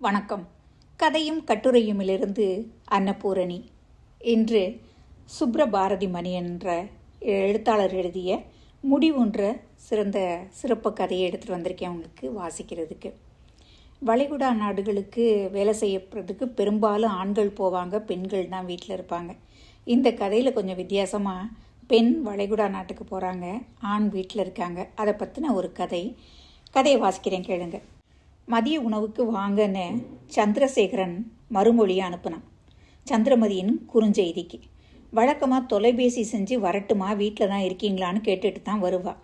வணக்கம். கதையும் கட்டுரையுமிலிருந்து அன்னபூரணி. இன்று சுப்ரபாரதி மணி என்ற எழுத்தாளர் எழுதிய முடிவுன்ற சிறந்த சிறப்பு கதையை எடுத்துகிட்டு வந்திருக்கேன் உங்களுக்கு வாசிக்கிறதுக்கு. வளைகுடா நாடுகளுக்கு வேலை செய்யறதுக்கு பெரும்பாலும் ஆண்கள் போவாங்க பெண்கள் தான் வீட்டில் இருப்பாங்க. இந்த கதையில் கொஞ்சம் வித்தியாசமாக பெண் வளைகுடா நாட்டுக்கு போகிறாங்க ஆண் வீட்டில் இருக்காங்க. அதை பற்றின ஒரு கதை. கதையை வாசிக்கிறேன் கேளுங்கள் மதிய உணவுக்கு வாங்கன்னு சந்திரசேகரன் மறுமொழியை அனுப்புனான். சந்திரமதியின் குறுஞ்செய்திக்கு வழக்கமாக தொலைபேசி செஞ்சு வரட்டுமா? வீட்டில் தான் இருக்கீங்களான்னு கேட்டுட்டு தான் வருவாள்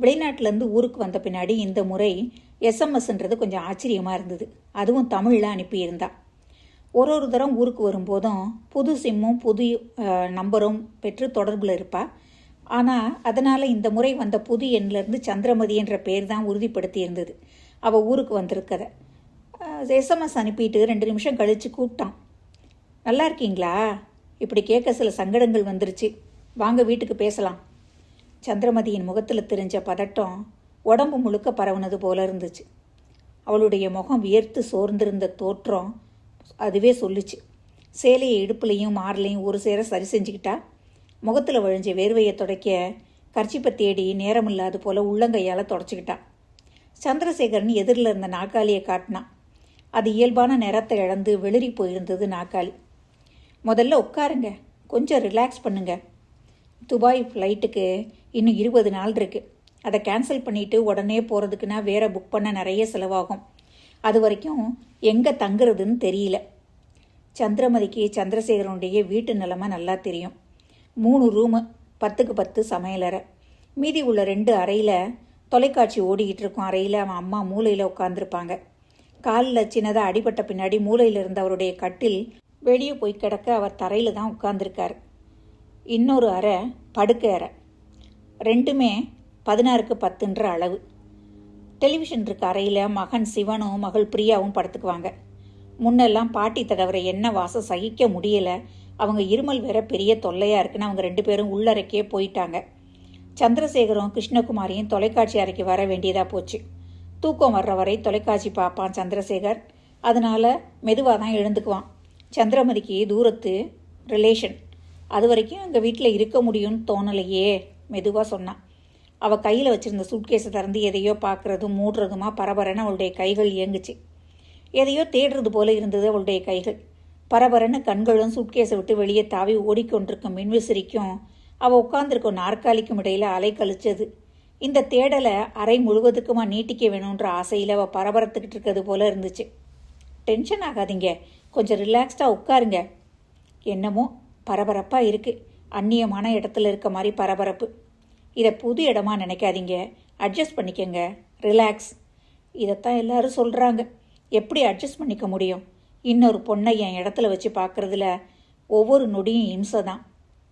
வெளிநாட்டிலேருந்து ஊருக்கு வந்த பின்னாடி இந்த முறை எஸ்எம்எஸ்ன்றது கொஞ்சம் ஆச்சரியமாக இருந்தது. அதுவும் தமிழில் அனுப்பியிருந்தா. ஒரு ஒரு தரம் ஊருக்கு வரும்போதும் புது சிம்மும் புது நம்பரும் பெற்று தொடர்பில் இருப்பா. ஆனால் அதனால் இந்த முறை வந்த புது எண்ணிலேருந்து சந்திரமதி என்ற பேர் தான் உறுதிப்படுத்தி இருந்தது அவள் ஊருக்கு வந்திருக்கத. எஸ்எம்எஸ் அனுப்பிட்டு ரெண்டு நிமிஷம் கழித்து கூப்பிட்டான். நல்லா இருக்கீங்களா? இப்படி கேட்க சில சங்கடங்கள் வந்துருச்சு. வாங்க வீட்டுக்கு பேசலாம். சந்திரமதியின் முகத்தில் தெரிஞ்ச பதட்டம் உடம்பு முழுக்க பரவுனது போல இருந்துச்சு. அவளுடைய முகம் வியர்த்து சோர்ந்திருந்த தோற்றம் அதுவே சொல்லுச்சு. சேலையை இடுப்புலையும் மார்லையும் ஒரு சேர சரி செஞ்சுக்கிட்டா? முகத்தில் வழிஞ்ச வேர்வையை துடைக்க கர்ச்சிப்பை தேடி நேரமில்லாது போல உள்ளங்கையால் தொடச்சிக்கிட்டா. சந்திரசேகரன் எதிரில் இருந்த நாக்காளியை காட்டினான். அது இயல்பான நிறத்தை இழந்து வெளிரி போயிருந்தது நாக்காளி முதல்ல உட்காருங்க. கொஞ்சம் ரிலாக்ஸ் பண்ணுங்க. துபாய் ஃப்ளைட்டுக்கு இன்னும் இருபது நாள் இருக்குது அதை கேன்சல் பண்ணிவிட்டு உடனே போகிறதுக்குன்னா வேற புக் பண்ண நிறைய செலவாகும். அது வரைக்கும் எங்கே தங்குறதுன்னு தெரியல. சந்திரமதிக்கு சந்திரசேகரனுடைய வீட்டு நிலமை நல்லா தெரியும். மூணு ரூமு பத்துக்கு பத்து சமையலறை. மீதி உள்ள ரெண்டு அறையில் தொலைக்காட்சி ஓடிக்கிட்டு இருக்கும். அறையில் அவன் அம்மா மூலையில் உட்காந்துருப்பாங்க காலில் சின்னதாக அடிபட்ட பின்னாடி மூலையில் இருந்த அவருடைய கட்டில் வெளியே போய் கிடக்க அவர் தரையில் தான் உட்காந்துருக்கார் இன்னொரு அறை படுக்கை அறை. ரெண்டுமே பதினாறுக்கு பத்துன்ற அளவு. டெலிவிஷன் இருக்க அறையில் மகன் சிவனும் மகள் பிரியாவும் படுத்துக்குவாங்க. முன்னெல்லாம் பாட்டி தடவர என்ன வாசம் சகிக்க முடியலை. அவங்க இருமல் வேற பெரிய தொல்லையாக இருக்குன்னு அவங்க ரெண்டு பேரும் உள்ளறைக்கே போயிட்டாங்க. சந்திரசேகரும் கிருஷ்ணகுமாரியும் தொலைக்காட்சி அறைக்கு வர வேண்டியதாக போச்சு. தூக்கம் வர்ற வரை தொலைக்காட்சி பார்ப்பான் சந்திரசேகர். அதனால மெதுவாக தான் எழுந்துக்குவான். சந்திரமதிக்கு தூரத்து ரிலேஷன் அது வரைக்கும் எங்கள் வீட்டில் இருக்க முடியும்னு தோணலையே மெதுவாக சொன்னான். அவள் கையில் வச்சிருந்த சூட்கேஸை திறந்து எதையோ பார்க்கறதும் மூடுறதுமா பரபரன்னு அவளுடைய கைகள் இயங்குச்சு. எதையோ தேடுறது போல இருந்தது அவளுடைய கைகள். பரபரன்னு கண்களும் சூட்கேஸை விட்டு வெளியே தாவி ஓடிக்கொண்டிருக்கும் மின்விசிறிக்கும் அவள் உட்காந்துருக்கும் நாற்காலிக்கும் இடையில அலை கழிச்சது. இந்த தேடலை அறை முழுவதுக்குமா நீட்டிக்க வேணுன்ற ஆசையில் அவள் பரபரத்துக்கிட்டு இருக்கிறது போல இருந்துச்சு. டென்ஷன் ஆகாதீங்க. கொஞ்சம் ரிலாக்ஸ்டாக உட்காருங்க. என்னமோ பரபரப்பாக இருக்குது அந்நியமான இடத்துல இருக்க மாதிரி பரபரப்பு. இதை புது இடமா நினைக்காதீங்க. அட்ஜஸ்ட் பண்ணிக்கங்க. ரிலாக்ஸ். இதைத்தான் எல்லாரும் சொல்கிறாங்க எப்படி அட்ஜஸ்ட் பண்ணிக்க முடியும்? இன்னொரு பொண்ணை என் இடத்துல வச்சு பார்க்குறதுல ஒவ்வொரு நொடியும் இம்சை தான்.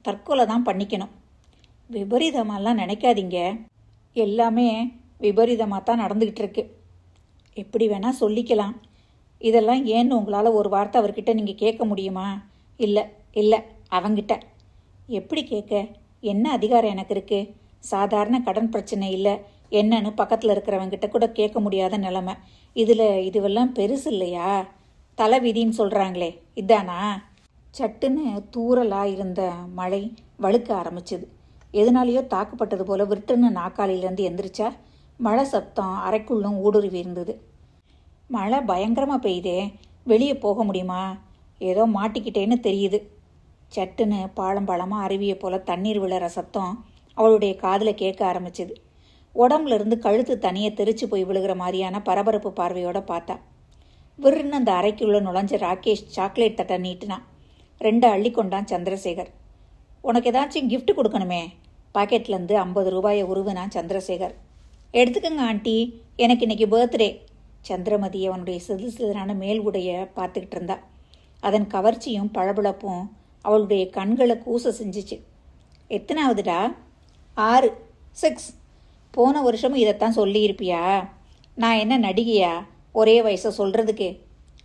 தற்கொலை தான் பண்ணிக்கணும். விபரீதமாலாம் நினைக்காதீங்க. எல்லாமே விபரீதமாக தான் நடந்துக்கிட்டு இருக்கு எப்படி வேணால் சொல்லிக்கலாம். இதெல்லாம் ஏன்னு உங்களால் ஒரு வார்த்தை அவர்கிட்ட நீங்கள் கேட்க முடியுமா? இல்லை இல்லை அவங்கிட்ட. எப்படி கேட்க? என்ன அதிகாரம் எனக்கு இருக்குது சாதாரண கடன் பிரச்சனை இல்லை. என்னன்னு பக்கத்தில் இருக்கிறவங்கிட்ட கூட கேட்க முடியாத நிலைமை. இதில் இதுவெல்லாம் பெருசு இல்லையா? தலை விதின்னு சொல்கிறாங்களே இதானா? சட்டுன்னு தூரலாக இருந்த மழை வழுக்க ஆரம்பிச்சுது. எதனாலேயோ தாக்குப்பட்டது போல விட்டுன்னு நாக்காளியிலேருந்து எந்திரிச்சா மழை சத்தம் அறைக்குள்ளும் ஊடுருவி இருந்தது. மழை பயங்கரமாக பெய்யுதே வெளியே போக முடியுமா? ஏதோ மாட்டிக்கிட்டேன்னு தெரியுது. சட்டுன்னு பாலம் பாலமாக அருவியை போல தண்ணீர் விழற சத்தம் அவளுடைய காதில் கேட்க ஆரம்பிச்சுது. உடம்புல இருந்து கழுத்து தனியாக தெரிச்சு போய் விழுகிற மாதிரியான பரபரப்பு பார்வையோட பார்த்தா. விருன்னு அந்த அறைக்குள்ளே நுழைஞ்ச ராகேஷ் சாக்லேட் தட்டை நீட்டினான். ரெண்டு அள்ளி கொண்டான் சந்திரசேகர். உனக்கு ஏதாச்சும் கிஃப்ட் கொடுக்கணுமே? பாக்கெட்லேருந்து ஐம்பது ரூபாயை உருவினான் சந்திரசேகர். எடுத்துக்கங்க ஆண்டி. எனக்கு இன்னைக்கு பர்த்டே சந்திரமதி அவனுடைய சிறு சிறுதான மேல் உடைய பார்த்துக்கிட்டு இருந்தா. அதன் கவர்ச்சியும் பளபளப்பும் அவளுடைய கண்களை கூச செஞ்சுச்சு. எத்தனாவதுடா? ஆறு. சிக்ஸ். போன வருஷமும் இதைத்தான் சொல்லியிருப்பியா? நான் என்ன நடிகையா? ஒரே வயசை சொல்கிறதுக்கு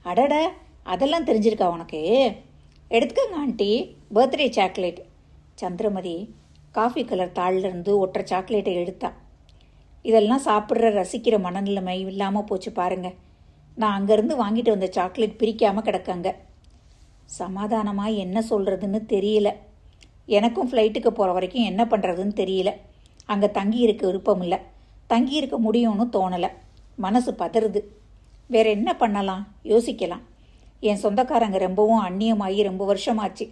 அடட அதெல்லாம் தெரிஞ்சிருக்கா உனக்கு? எடுத்துக்கங்க aunty. Birthday chocolate Chandramathi coffee colour தாளிலிருந்து ஒற்றை சாக்லேட்டை எடுத்தா. இதெல்லாம் சாப்பிட்ற ரசிக்கிற மனநிலைமை இல்லாமல் போச்சு பாருங்க. நான் அங்கேருந்து வாங்கிட்டு வந்த சாக்லேட் பிரிக்காமல் கிடக்காங்க. சமாதானமாக என்ன சொல்கிறதுன்னு தெரியல. எனக்கும் ஃப்ளைட்டுக்கு போகிற வரைக்கும் என்ன பண்ணுறதுன்னு தெரியல. அங்கே தங்கி இருக்க விருப்பம் இல்லை. தங்கி இருக்க முடியும்னு தோணலை. மனசு பதறுது. வேற என்ன பண்ணலாம்? யோசிக்கலாம். என் சொந்தக்காரங்க ரொம்பவும் அந்நியமாகி ரொம்ப வருஷமாச்சு.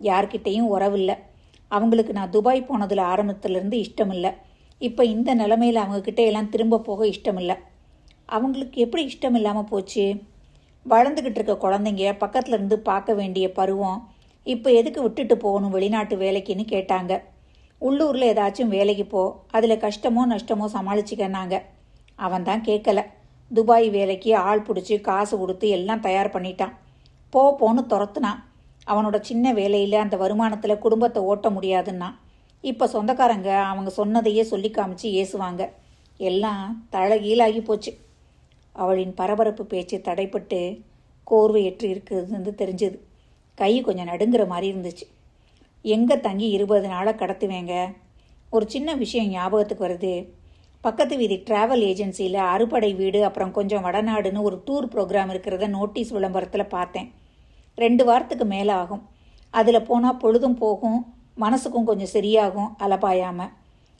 யார்கிட்டேயும் உறவில்லை. அவங்களுக்கு நான் துபாய் போனதில் ஆரம்பத்துலேருந்து இஷ்டமில்லை. இப்போ இந்த நிலமையில் அவங்கக்கிட்ட எல்லாம் திரும்ப போக இஷ்டமில்லை. அவங்களுக்கு எப்படி இஷ்டம் இல்லாமல் போச்சு? வளர்ந்துக்கிட்டு இருக்க குழந்தைங்க பக்கத்தில் இருந்து பார்க்க வேண்டிய பருவம் இப்போ எதுக்கு விட்டுட்டு போகணும் வெளிநாட்டு வேலைக்குன்னு கேட்டாங்க. உள்ளூரில் ஏதாச்சும் வேலைக்கு போ. அதில் கஷ்டமோ நஷ்டமோ சமாளிச்சுக்கன்னாங்க. அவன் தான் கேட்கல துபாய் வேலைக்கு ஆள் பிடிச்சி காசு கொடுத்து எல்லாம் தயார் பண்ணிட்டான். போ போன்னு துரத்துனான். அவனோட சின்ன வேலையில் அந்த வருமானத்தில் குடும்பத்தை ஓட்ட முடியாதுன்னா இப்போ சொந்தக்காரங்க அவங்க சொன்னதையே சொல்லி காமிச்சு ஏசுவாங்க. எல்லாம் தழகீழாகி போச்சு. அவளின் பரபரப்பு பேச்சு தடைப்பட்டு கோர்வையற்று இருக்குதுன்னு தெரிஞ்சது. கை கொஞ்சம் நடுங்கிற மாதிரி இருந்துச்சு. எங்கே தங்கி இருபது நாளாக கடத்துவேங்க? ஒரு சின்ன விஷயம் ஞாபகத்துக்கு வருது. பக்கத்து வீதி டிராவல் ஏஜென்சியில் அறுபடை வீடு அப்புறம் கொஞ்சம் வடநாடுன்னு ஒரு டூர் ப்ரோக்ராம் இருக்கிறத நோட்டீஸ் விளம்பரத்தில் பார்த்தேன். ரெண்டு வாரத்துக்கு மேலே ஆகும். அதில் போனால் பொழுதும் போகும் மனசுக்கும் கொஞ்சம் சரியாகும் அலபாயாமல்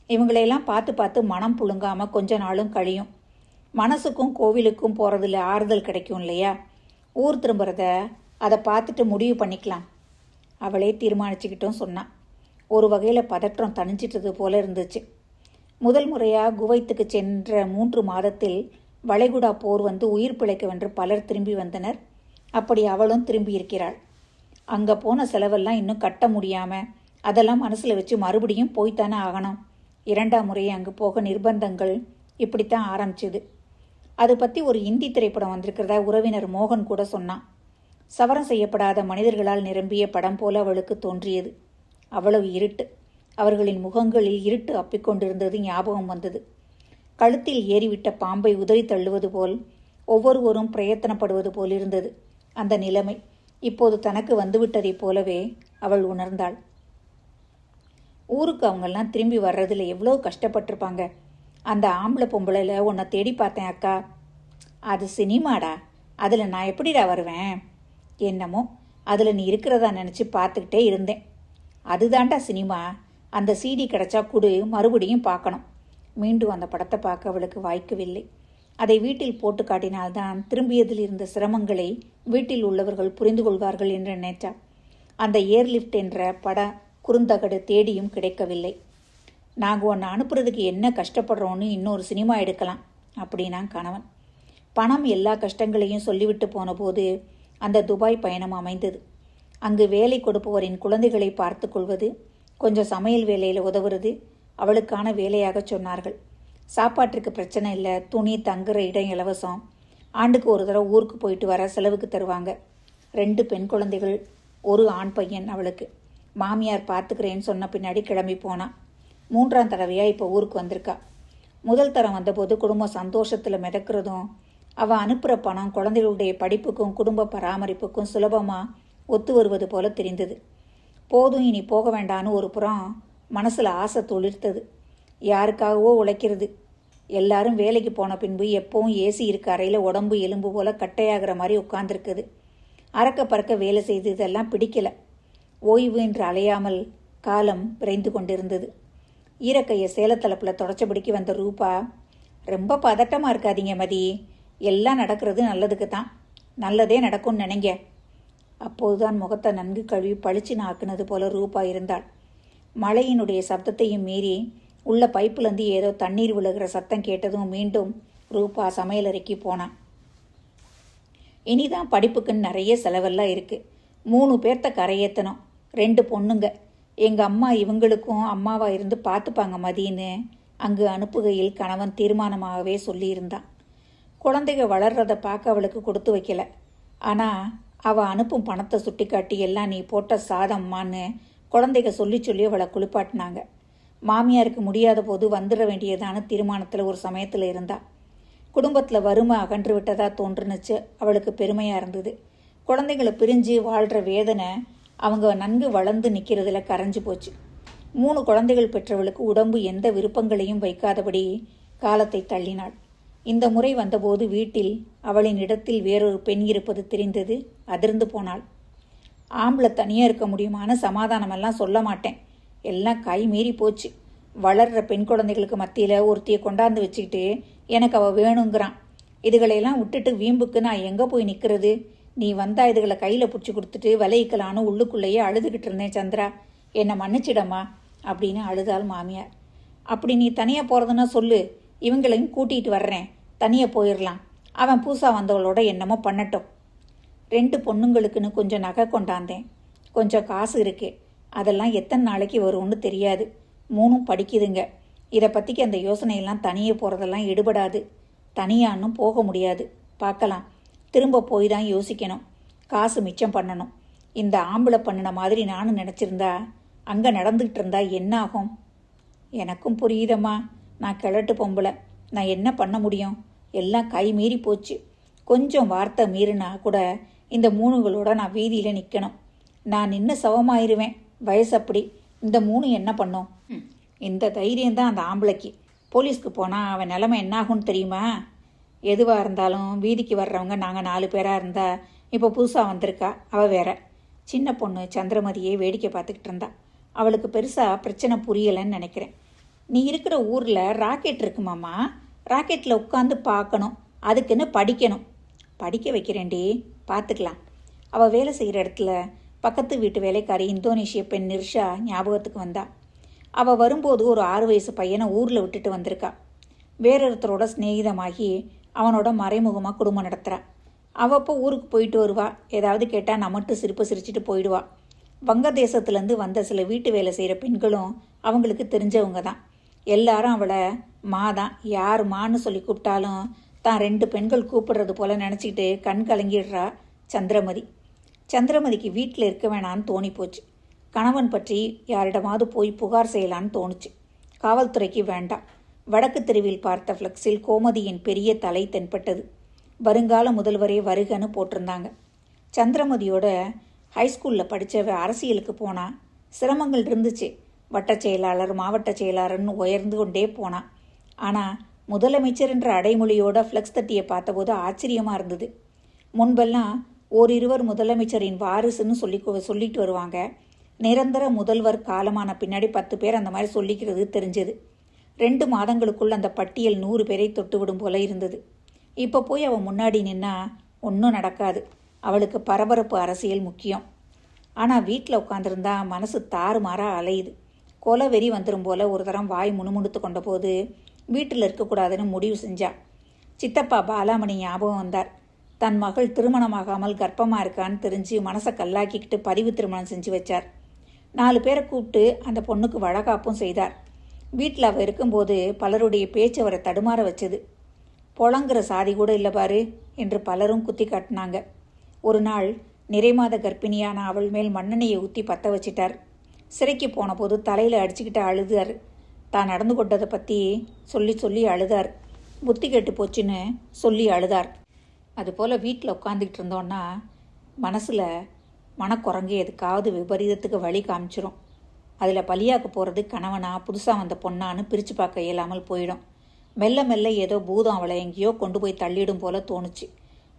இவங்களையெல்லாம் பார்த்து பார்த்து மனம் புழுங்காமல் கொஞ்ச நாளும் கழியும். மனசுக்கும் கோவிலுக்கும் போகிறதுல ஆறுதல் கிடைக்கும் இல்லையா? ஊர் திரும்புறத அதை பார்த்துட்டு முடிவு பண்ணிக்கலாம். அவளே தீர்மானிச்சுக்கிட்டும் சொன்னான் ஒரு வகையில் பதற்றம் தணிஞ்சிட்டது போல இருந்துச்சு. முதல் முறையாக குவைத்துக்கு சென்ற மூன்று மாதத்தில் வளைகுடா போர் வந்து உயிர் பிழைக்க வென்று பலர் திரும்பி வந்தனர். அப்படி அவளும் திரும்பி இருக்கிறாள். அங்கே போன செலவெல்லாம் இன்னும் கட்ட முடியாமல் அதெல்லாம் மனசில் வச்சு மறுபடியும் போய்த்தானே ஆகணும். இரண்டாம் முறை அங்கே போக நிர்பந்தங்கள் இப்படித்தான் ஆரம்பிச்சுது. அது பற்றி ஒரு இந்தி திரைப்படம் வந்திருக்கிறதா உறவினர் மோகன் கூட சொன்னான் சவரம் செய்யப்படாத மனிதர்களால் நிரம்பிய படம் போல அவளுக்கு தோன்றியது. அவ்வளவு இருட்டு. அவர்களின் முகங்களில் இருட்டு அப்பிக்கொண்டிருந்தது ஞாபகம் வந்தது. கழுத்தில் ஏறிவிட்ட பாம்பை உதறி தள்ளுவது போல் ஒவ்வொருவரும் பிரயத்தனப்படுவது போல் இருந்தது அந்த நிலைமை. இப்போது தனக்கு வந்துவிட்டதைப் போலவே அவள் உணர்ந்தாள். ஊருக்கு அவங்கெல்லாம் திரும்பி வர்றதில் எவ்வளோ கஷ்டப்பட்டிருப்பாங்க. அந்த ஆம்பளை பொம்பளையில் உன்னை தேடி பார்த்தேன் அக்கா. அது சினிமாடா. அதில் நான் எப்படிடா வருவேன்? என்னமோ அதில் நீ இருக்கிறதா நினச்சி பார்த்துக்கிட்டே இருந்தேன். அதுதான்டா சினிமா. அந்த சீடி கிடச்சா குடு மறுபடியும் பார்க்கணும். மீண்டும் அந்த படத்தை பார்க்க அவளுக்கு வாய்க்கவில்லை. அதை வீட்டில் போட்டு காட்டினால்தான் திரும்பியதில் இருந்த சிரமங்களை வீட்டில் உள்ளவர்கள் புரிந்து கொள்வார்கள் என்று நினைச்சா அந்த ஏர்லிஃப்ட் என்ற பட குறுந்தகடு தேடியும் கிடைக்கவில்லை. நாங்கள் ஒன்று அனுப்புறதுக்கு என்ன கஷ்டப்படுறோன்னு இன்னொரு சினிமா எடுக்கலாம் அப்படின்னா கணவன். பணம் எல்லா கஷ்டங்களையும் சொல்லிவிட்டு போன போது அந்த துபாய் பயணம் அமைந்தது. அங்கு வேலை கொடுப்பவரின் குழந்தைகளை பார்த்து கொள்வது கொஞ்சம் சமையல் வேலையில் உதவுறது அவளுக்கான வேலையாக சொன்னார்கள். சாப்பாட்டுக்கு பிரச்சனை இல்லை துணி தங்குற இடம் இலவசம். ஆண்டுக்கு ஒரு தடவை ஊருக்கு போயிட்டு வர செலவுக்கு தருவாங்க. ரெண்டு பெண் குழந்தைகள் ஒரு ஆண் பையன் அவளுக்கு. மாமியார் பார்த்துக்கிறேன்னு சொன்ன பின்னாடி கிளம்பி போனான் மூன்றாம் தடவையாக இப்போ ஊருக்கு வந்திருக்கா. முதல் தரம் வந்தபோது குடும்பம் சந்தோஷத்தில் மிதக்கிறதும் அவள் அனுப்புகிற பணம் குழந்தைகளுடைய படிப்புக்கும் குடும்ப பராமரிப்புக்கும் சுலபமாக ஒத்து வருவது போல தெரிந்தது. போதும் இனி போக வேண்டான்னு ஒரு புறம் மனசில் ஆசை துளிர்த்தது. யாருக்காகவோ உழைக்கிறது. எல்லாரும் வேலைக்கு போன பின்பு எப்பவும் ஏசி இருக்க அறையில் உடம்பு எலும்பு போல கட்டையாகிற மாதிரி உட்கார்ந்துருக்குது. அறக்க பறக்க வேலை செய்து இதெல்லாம் பிடிக்கல. ஓய்வு என்று அலையாமல் காலம் விரைந்து கொண்டிருந்தது. ஈரக்கையை சேலத்தலப்பில் தொடச்சபடிக்கு வந்த ரூபா ரொம்ப பதட்டமாக இருக்காதீங்க மதி. எல்லாம் நடக்கிறது நல்லதுக்கு தான் நல்லதே நடக்கும்னு நினைங்க. அப்போதுதான் முகத்தை நன்கு கழுவி பளிச்சு நாக்குனது போல ரூபா இருந்தாள். மழையினுடைய சப்தத்தையும் மீறி உள்ள பைப்புலேருந்து ஏதோ தண்ணீர் விழுகிற சத்தம் கேட்டதும் மீண்டும் ரூபா சமையலறைக்கு போனான். இனிதான் படிப்புக்குன்னு நிறைய செலவெல்லாம் இருக்குது மூணு பேர்த்த கரையேற்றணும் ரெண்டு பொண்ணுங்க. எங்கள் அம்மா இவங்களுக்கும் அம்மாவாக இருந்து பார்த்துப்பாங்க மதியன்னு அங்கு அனுப்புகையில் கணவன் தீர்மானமாகவே சொல்லியிருந்தான். குழந்தைங்க வளர்றதை பார்க்க அவளுக்கு கொடுத்து வைக்கல. ஆனால் அவள் அனுப்பும் பணத்தை சுட்டிக்காட்டி எல்லாம் நீ போட்ட சாதம்மான்னு குழந்தைக சொல்லி சொல்லி அவளை குளிப்பாட்டினாங்க. மாமியாருக்கு முடியாத போது வந்துட வேண்டியதான தீர்மானத்தில் ஒரு சமயத்தில் இருந்தா. குடும்பத்தில் வறுமை அகன்று விட்டதா தோன்றுனுச்சு. அவளுக்கு பெருமையாக இருந்தது. குழந்தைங்களை பிரிஞ்சு வாழ்கிற வேதனை அவங்க நன்கு வளர்ந்து நிற்கிறதுல கரைஞ்சு போச்சு. மூணு குழந்தைகள் பெற்றவளுக்கு உடம்பு எந்த விருப்பங்களையும் வைக்காதபடி காலத்தை தள்ளினாள். இந்த முறை வந்தபோது வீட்டில் அவளின் இடத்தில் வேறொரு பெண் இருப்பது தெரிந்தது. அதிர்ந்து போனாள். ஆம்பளை தனியாக இருக்க முடியுமான்னு சமாதானமெல்லாம் சொல்ல மாட்டேன். எல்லாம் கை மீறி போச்சு. வளர்ற பெண் குழந்தைகளுக்கு மத்தியில் ஒருத்தியை கொண்டாந்து வச்சுக்கிட்டு எனக்கு அவள் வேணுங்கிறான். இதுகளையெல்லாம் விட்டுட்டு வீம்புக்கு நான் எங்கே போய் நிற்கிறது நீ வந்தா இதுகளை கையில் பிடிச்சி கொடுத்துட்டு விளைவிக்கலான்னு உள்ளுக்குள்ளேயே அழுதுகிட்டு இருந்தேன் சந்திரா. என்னை மன்னிச்சிடம்மா அப்படின்னு அழுதாள் மாமியார். அப்படி நீ தனியாக போகிறதுன்னா சொல்லு. இவங்களையும் கூட்டிகிட்டு வர்றேன். தனியாக போயிடலாம் அவன் பூசா வந்தவளோட என்னமோ பண்ணட்டும். ரெண்டு பொண்ணுங்களுக்குன்னு கொஞ்சம் நகை கொண்டாந்தேன். கொஞ்சம் காசு இருக்கு. அதெல்லாம் எத்தனை நாளைக்கு வரும்னு தெரியாது. மூணும் படிக்குதுங்க. இதை பற்றிக்கு அந்த யோசனையெல்லாம் தனியே போகிறதெல்லாம் எடுபடாது. தனியான்னும் போக முடியாது. பார்க்கலாம். திரும்ப போய் தான் யோசிக்கணும். காசு மிச்சம் பண்ணணும். இந்த ஆம்பளை பண்ணின மாதிரி நானும் நினச்சிருந்தா அங்கே நடந்துக்கிட்டு இருந்தா என்ன ஆகும் எனக்கும் புரியுதம்மா. நான் கிழட்டு பொம்பளை. நான் என்ன பண்ண முடியும்? எல்லாம் கை மீறி போச்சு. கொஞ்சம் வார்த்தை மீறினா கூட இந்த மூணுகளோட நான் வீதியில் நிற்கணும் நான் நின்று சவமாயிருவேன். வயசு அப்படி. இந்த மூணு என்ன பண்ணும்? இந்த தைரியம் தான் அந்த ஆம்பளைக்கு. போலீஸ்க்கு போனால் அவன் நிலைமை என்னாகும்னு தெரியுமா? எதுவாக இருந்தாலும் வீதிக்கு வர்றவங்க நாங்கள் நாலு பேராக இருந்தா இப்போ புதுசாக வந்திருக்கா. அவள் வேற. சின்ன பொண்ணு சந்திரமதியே வேடிக்கை பார்த்துக்கிட்டு இருந்தா. அவளுக்கு பெருசாக பிரச்சனை புரியலைன்னு நினைக்கிறேன். நீ இருக்கிற ஊரில் ராக்கெட் இருக்குமாம்மா? ராக்கெட்டில் உட்காந்து பார்க்கணும். அதுக்குன்னு படிக்கணும். படிக்க வைக்கிறேன்டி. பார்த்துக்கலாம். அவள் வேலை செய்கிற இடத்துல பக்கத்து வீட்டு வேலைக்காரி இந்தோனேஷிய பெண் நிர்ஷா ஞாபகத்துக்கு வந்தா. அவள் வரும்போது ஒரு ஆறு வயசு பையனை ஊரில் விட்டுட்டு வந்திருக்கா. வேறொருத்தரோட சிநேகிதமாகி அவனோட மறைமுகமாக குடும்பம் நடத்துகிறா அவப்போ ஊருக்கு போயிட்டு வருவா. ஏதாவது கேட்டால் நமட்டு சிரிப்பு சிரிச்சிட்டு போயிடுவா. வங்கதேசத்துலேருந்து வந்த சில வீட்டு வேலை செய்கிற பெண்களும் அவங்களுக்கு தெரிஞ்சவங்க தான் எல்லாரும் அவளை மா தான் யார் மான்னு சொல்லி கூப்பிட்டாலும் தான் ரெண்டு பெண்கள் கூப்பிடுறது போல நினச்சிக்கிட்டு கண் கலங்கிடுறா சந்திரமதி. சந்திரமதிக்கு வீட்டில் இருக்க வேணான்னு தோணி போச்சு. கணவன் பற்றி யாரிடமாவது போய் புகார் செய்யலான்னு தோணுச்சு. காவல்துறைக்கு வேண்டாம். வடக்கு தெருவில் பார்த்த ஃப்ளெக்ஸில் கோமதியின் பெரிய தலை தென்பட்டது. வருங்கால முதல்வரே வருகன்னு போட்டிருந்தாங்க. சந்திரமதியோட ஹைஸ்கூலில் படித்தவ அரசியலுக்கு போனா சிரமங்கள் இருந்துச்சு. வட்டச் செயலாளர் மாவட்ட செயலாளர்னு உயர்ந்து கொண்டே போனான். ஆனால் முதலமைச்சர் என்ற அடைமொழியோட ஃப்ளெக்ஸ் தட்டியை பார்த்தபோது ஆச்சரியமாக இருந்தது. முன்பெல்லாம் ஓரிருவர் முதலமைச்சரின் வாரிசுன்னு சொல்லி சொல்லிட்டு வருவாங்க. நிரந்தர முதல்வர் காலமான பின்னாடி பத்து பேர் அந்த மாதிரி சொல்லிக்கிறது தெரிஞ்சது. ரெண்டு மாதங்களுக்குள் அந்த பட்டியல் நூறு பேரை தொட்டுவிடும் போல இருந்தது. இப்போ போய் அவன் முன்னாடி நின்னா ஒன்றும் நடக்காது. அவளுக்கு பரபரப்பு அரசியல் முக்கியம். ஆனால் வீட்டில் உட்காந்துருந்தா மனசு தாறுமாறாக அலையுது. கொலை வெறி வந்துடும் போல ஒரு தரம் வாய் முணுமுணுத்து கொண்ட போது வீட்டில் இருக்கக்கூடாதுன்னு முடிவு செஞ்சா. சித்தப்பா பாலாமணி ஞாபகம் வந்தார். தன் மகள் திருமணமாகாமல் கர்ப்பமாக இருக்கான்னு தெரிஞ்சு மனசை கல்லாக்கிக்கிட்டு பதிவு திருமணம் செஞ்சு வச்சார். நாலு பேரை கூப்பிட்டு அந்த பொண்ணுக்கு வழக்காப்பும் செய்தார். வீட்டில் அவள் இருக்கும்போது பலருடைய பேச்சு அவரை தடுமாற வச்சது. பொழங்குற சாதி கூட இல்லை பாரு என்று பலரும் குத்தி காட்டினாங்க. ஒரு நாள் நிறைமாத கர்ப்பிணியான அவள் மேல் மண்ணெண்ணெயை ஊற்றி பற்ற வச்சிட்டார். சிறைக்கு போன போது தலையில் அடிச்சுக்கிட்டு அழுதார். தான் நடந்து கொண்டதை பற்றி சொல்லி சொல்லி அழுதார். புத்தி கெட்டு போச்சுன்னு சொல்லி அழுதார். அதுபோல் வீட்டில் உட்காந்துக்கிட்டு இருந்தோன்னா மனசில் மனக்குரங்கு எதுக்காவது விபரீதத்துக்கு வழி காமிச்சிரும். அதில் பலியாக்க போகிறது கணவனா புதுசாக வந்த பொண்ணான்னு பிரித்து பார்க்க இயலாமல் போயிடும். மெல்ல மெல்ல ஏதோ பூதம் அவளை எங்கேயோ கொண்டு போய் தள்ளிடும் போல தோணுச்சு.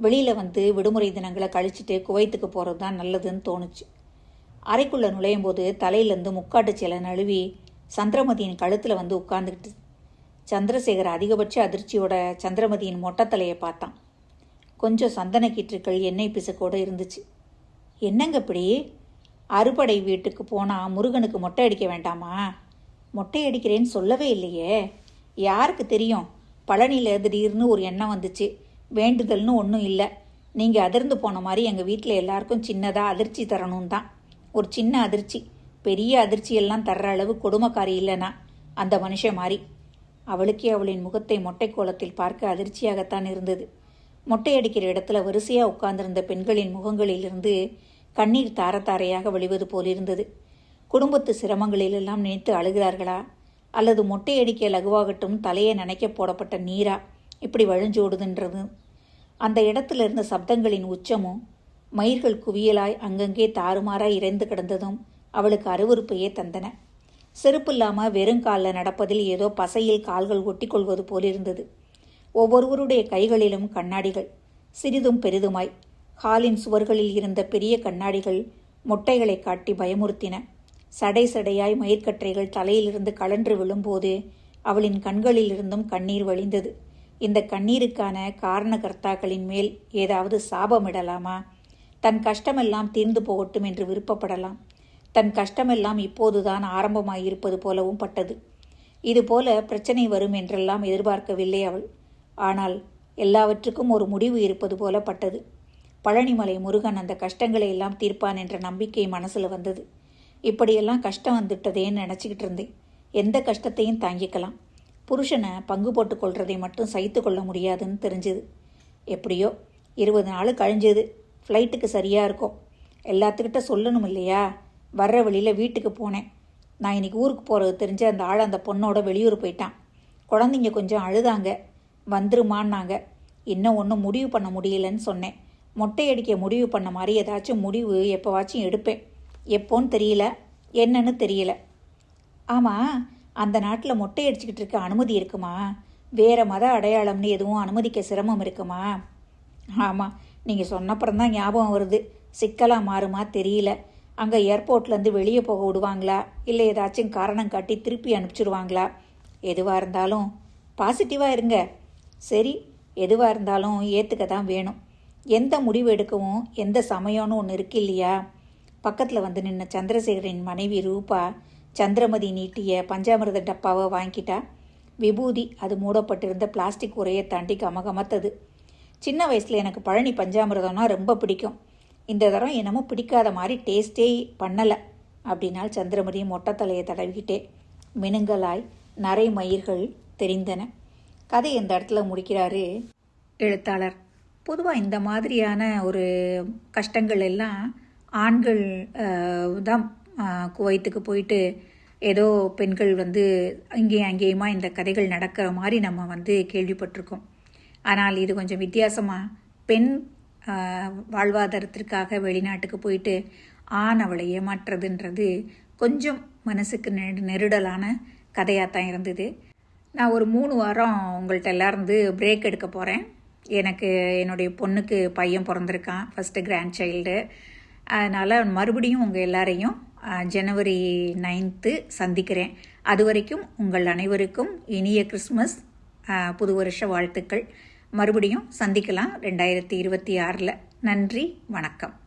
வெளியில் வந்து விடுமுறை தினங்களை கழிச்சிட்டு குவைத்துக்கு போகிறது தான் நல்லதுன்னு தோணுச்சு. அறைக்குள்ளே நுழையும் போது தலையிலேருந்து முக்காட்டு சேலை நழுவி சந்திரமதியின் கழுத்தில் வந்து உட்கார்ந்துக்கிட்டு சந்திரசேகர் அதிகபட்ச அதிர்ச்சியோட சந்திரமதியின் மொட்டத்தலையை பார்த்தான். கொஞ்சம் சந்தன கீற்றுக்கள் எண்ணெய் பிசுக்கோடு இருந்துச்சு. என்னங்க இப்படி? அறுபடை வீட்டுக்கு போனால் முருகனுக்கு மொட்டை அடிக்க வேண்டாமா? மொட்டை அடிக்கிறேன்னு சொல்லவே இல்லையே. யாருக்கு தெரியும்? பழனியில் திடீர்னு ஒரு எண்ணம் வந்துச்சு. வேண்டுதல்னு ஒன்றும் இல்லை. நீங்கள் அதிர்ந்து போன மாதிரி எங்கள் வீட்டில் எல்லாருக்கும் சின்னதாக அதிர்ச்சி தரணும் தான் ஒரு சின்ன அதிர்ச்சி. பெரிய அதிர்ச்சியெல்லாம் தர்ற அளவு கொடுமக்காரி இல்லைனா. அந்த மனுஷன் மாதிரி அவளுக்கே அவளின் முகத்தை மொட்டை கோலத்தில் பார்க்க அதிர்ச்சியாகத்தான் இருந்தது. மொட்டை அடிக்கிற இடத்துல வரிசையாக உட்கார்ந்திருந்த பெண்களின் முகங்களிலிருந்து கண்ணீர் தாரத்தாரையாக வழிவது போலிருந்தது. குடும்பத்து சிரமங்களிலெல்லாம் நினைத்து அழுகிறார்களா? அல்லது மொட்டை அடிக்க லகுவாகட்டும் தலையை நனைக்க போடப்பட்ட நீரா? இப்படி வழிஞ்சோடுதுன்றது அந்த இடத்துல இருந்த சப்தங்களின் உச்சமும் மயிர்கள் குவியலாய் அங்கங்கே தாறுமாறாய் இறைந்து கிடந்ததும் அவளுக்கு அருவருப்பையே தந்தன. செருப்பில்லாம இல்லாமல் வெறுங்காலில் நடப்பதில் ஏதோ பசையில் கால்கள் ஒட்டிக்கொள்வது போலிருந்தது. ஒவ்வொருவருடைய கைகளிலும் கண்ணாடிகள் சிறிதும் பெரிதுமாய். ஹாலின் சுவர்களில் இருந்த பெரிய கண்ணாடிகள் மொட்டைகளை காட்டி பயமுறுத்தின. சடை சடையாய் மயிர்கற்றைகள் தலையிலிருந்து கழன்று விழும்போது அவளின் கண்களிலிருந்தும் கண்ணீர் வழிந்தது. இந்த கண்ணீருக்கான காரணகர்த்தாக்களின் மேல் ஏதாவது சாபமிடலாமா? தன் கஷ்டமெல்லாம் தீர்ந்து போகட்டும் என்று விருப்பப்படலாம். தன் கஷ்டமெல்லாம் இப்போதுதான் ஆரம்பமாயிருப்பது போலவும் பட்டது. இதுபோல பிரச்சனை வரும் என்றெல்லாம் எதிர்பார்க்கவில்லை அவள். ஆனால் எல்லாவற்றுக்கும் ஒரு முடிவு இருப்பது போல பட்டது. பழனிமலை முருகன் அந்த கஷ்டங்களை எல்லாம் தீர்ப்பான் என்ற நம்பிக்கை மனசில் வந்தது. இப்படியெல்லாம் கஷ்டம் வந்துட்டதேன்னு நினச்சிக்கிட்டு இருந்தேன். எந்த கஷ்டத்தையும் தாங்கிக்கலாம். புருஷனை பங்கு போட்டுக்கொள்றதை மட்டும் சகித்து கொள்ள முடியாதுன்னு தெரிஞ்சுது. எப்படியோ இருபது நாள் கழிஞ்சது. ஃப்ளைட்டுக்கு சரியாக இருக்கும் எல்லாத்துக்கிட்ட சொல்லணும் இல்லையா? வர்ற வழியில் வீட்டுக்கு போனேன். நான் இன்னைக்கு ஊருக்கு போகிறது தெரிஞ்ச அந்த ஆள் அந்த பொண்ணோட வெளியூர் போயிட்டான். குழந்தைங்க கொஞ்சம் அழுதாங்க. வந்துருமான்னாங்க. இன்னும் ஒன்றும் முடிவு பண்ண முடியலன்னு சொன்னேன். மொட்டை அடிக்க முடிவு பண்ண மாதிரி ஏதாச்சும் முடிவு எப்போவாச்சும் எடுப்பேன். எப்போன்னு தெரியல. என்னன்னு தெரியல. ஆமாம் அந்த நாட்டில் மொட்டை அடிச்சுக்கிட்டு இருக்க அனுமதி இருக்குமா? வேறு மத அடையாளம்னு எதுவும் அனுமதிக்க சிரமம் இருக்குமா? ஆமாம் நீங்கள் சொன்னப்புறம் தான் ஞாபகம் வருது. சிக்கலாக மாறுமா தெரியல. அங்கே ஏர்போர்ட்லேருந்து வெளியே போக விடுவாங்களா? இல்லை ஏதாச்சும் காரணம் காட்டி திருப்பி அனுப்பிச்சிடுவாங்களா எதுவாக இருந்தாலும் பாசிட்டிவாக இருங்க. சரி எதுவாக இருந்தாலும் ஏற்றுக்க தான் வேணும். எந்த முடிவு எடுக்கவும் எந்த சமயம்னு ஒன்று இருக்கு இல்லையா? பக்கத்தில் வந்து நின்ன சந்திரசேகரின் மனைவி ரூபா சந்திரமதி நீட்டிய பஞ்சாமிரத டப்பாவை வாங்கிட்டா. விபூதி அது மூடப்பட்டிருந்த பிளாஸ்டிக் உரையை தாண்டி கமகமத்தது. சின்ன வயசில் எனக்கு பழனி பஞ்சாமிரதம்னா ரொம்ப பிடிக்கும். இந்த தரம் என்னமோ பிடிக்காத மாதிரி டேஸ்டே பண்ணலை. அப்படின்னால் சந்திரமதி மொட்டை தலையை தடவிக்கிட்டே மினுங்கலாய் நரை மயிர்கள் தெரிந்தன. கதை இந்த இடத்துல முடிக்கிறாரு? எழுத்தாளர். பொதுவாக இந்த மாதிரியான ஒரு கஷ்டங்கள் எல்லாம் ஆண்கள் தான் குவைத்துக்கு போயிட்டு ஏதோ பெண்கள் வந்து அங்கேயும் அங்கேயுமா இந்த கதைகள் நடக்கிற மாதிரி நம்ம வந்து கேள்விப்பட்டிருக்கோம். ஆனால் இது கொஞ்சம் வித்தியாசமாக பெண் வாழ்வாதாரத்திற்காக வெளிநாட்டுக்கு போயிட்டு ஆண் அவளை ஏமாற்றுறதுன்றது கொஞ்சம் மனசுக்கு நெரு நெருடலான கதையாக தான் இருந்தது. நான் ஒரு மூணு வாரம் உங்கள்கிட்ட எல்லாருந்து பிரேக் எடுக்க போகிறேன் எனக்கு என்னுடைய பொண்ணுக்கு பையன் பிறந்திருக்கான் ஃபஸ்ட்டு கிராண்ட் சைல்டு அதனால் மறுபடியும் உங்கள் எல்லாரையும் ஜனவரி நைன்த்து சந்திக்கிறேன். அது வரைக்கும் உங்கள் அனைவருக்கும் இனிய கிறிஸ்மஸ் புது வருஷ வாழ்த்துக்கள். மறுபடியும் சந்திக்கலாம் ரெண்டாயிரத்தி இருபத்தி ஆறில். நன்றி வணக்கம்.